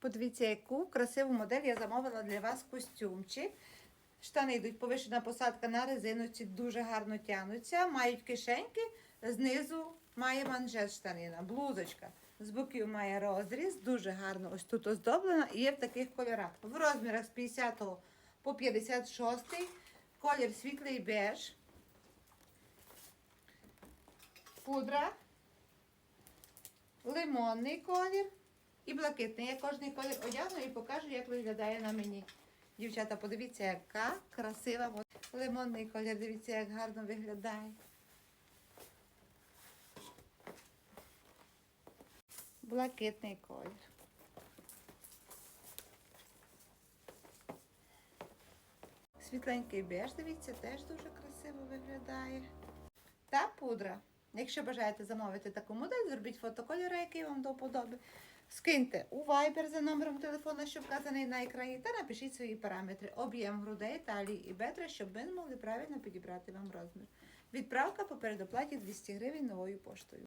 Подивіться, яку красиву модель я замовила для вас костюмчик. Штани йдуть повишена посадка на резиночці, дуже гарно тягнуться. Мають кишеньки, знизу має манжет штанина, блузочка. З боків має розріз, дуже гарно ось тут оздоблена і є в таких кольорах. В розмірах з 50 по 56, колір світлий беж, пудра, лимонний колір і блакитний. Я кожний колір одягну і покажу, як виглядає на мені. Дівчата, подивіться, яка красива лимонний колір. Дивіться, як гарно виглядає. Блакитний колір. Світленький беж, дивіться, теж дуже красиво виглядає. Та пудра. Якщо бажаєте замовити таку модель, зробіть фотокольора, який вам до вподоби. Скиньте у Viber за номером телефону, що вказаний на екрані, та напишіть свої параметри, об'єм грудей, талії і бедра, щоб ми змогли правильно підібрати вам розмір. Відправка по передоплаті 200 гривень новою поштою.